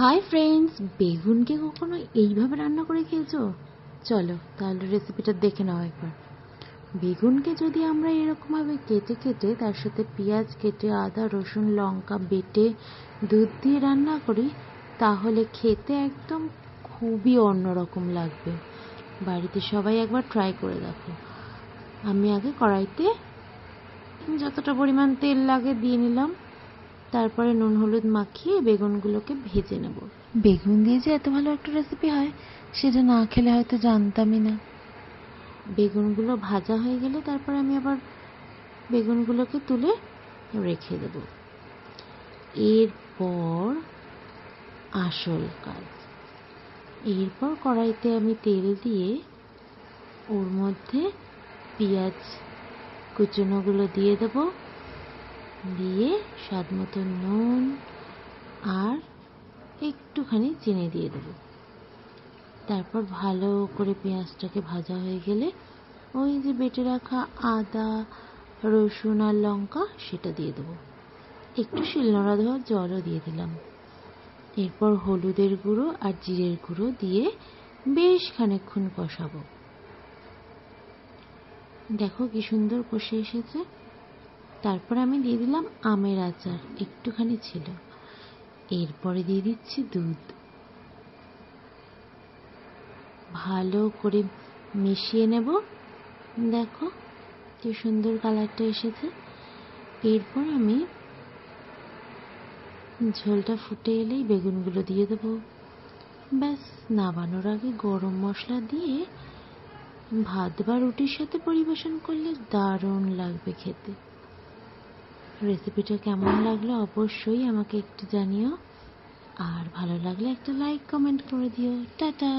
Hi friends বেগুনকে কখনো এইভাবে রান্না করে খেয়েছো? চলো, তাহলে রেসিপিটা দেখে নাও একবার। বেগুনকে যদি আমরা এরকমভাবে কেটে কেটে, তার সাথে পেঁয়াজ কেটে, আদা, রসুন, লঙ্কা বেটে, দুধ দিয়ে রান্না করি, তাহলে খেতে একদম খুবই অন্যরকম লাগবে। বাড়িতে সবাই একবার ট্রাই করে দেখো। আমি আগে কড়াইতে যতটা পরিমাণ তেল লাগে দিয়ে নিলাম। তারপরে নুন হলুদ মাখিয়ে বেগুনগুলোকে ভেজে নেব। বেগুন দিয়ে যে এত ভালো একটা রেসিপি হয় সেটা না খেলে হয়তো জানতামই না। বেগুনগুলো ভাজা হয়ে গেলে তারপরে আমি আবার বেগুনগুলোকে তুলে রেখে দেব। এরপর আসল কাজ। এরপর কড়াইতে আমি তেল দিয়ে ওর মধ্যে পেঁয়াজ কুচনোগুলো দিয়ে দেবো। দিয়ে স্বাদ মতো নুন আর একটুখানি চিনি দিয়ে দেবো। তারপর ভালো করে পেঁয়াজটাকে ভাজা হয়ে গেলে ওই যে বেটে রাখা আদা, রসুন আর লঙ্কা সেটা দিয়ে দেবো। একটু শিলনোড়া ধোয়া জলও দিয়ে দিলাম। এরপর হলুদের গুঁড়ো আর জিরের গুঁড়ো দিয়ে বেশ খানিকক্ষণ কষাবো। দেখো কি সুন্দর কষে এসেছে। তারপর আমি দিয়ে দিলাম আমের আচার, একটুখানি ছিল। এরপরে দিয়ে দিচ্ছি দুধ। ভালো করে মিশিয়ে নেব। দেখো কি সুন্দর কালারটা এসেছে। এরপর আমি ঝোলটা ফুটে এলেই বেগুনগুলো দিয়ে দেবো। ব্যাস, নামানোর আগে গরম মশলা দিয়ে ভাত বা রুটির সাথে পরিবেশন করলে দারুণ লাগবে খেতে। রেসিপিটা কেমন লাগল অবশ্যই আমাকে একটু জানিও। আর ভালো লাগলে একটা লাইক কমেন্ট করে দিও। টাটা!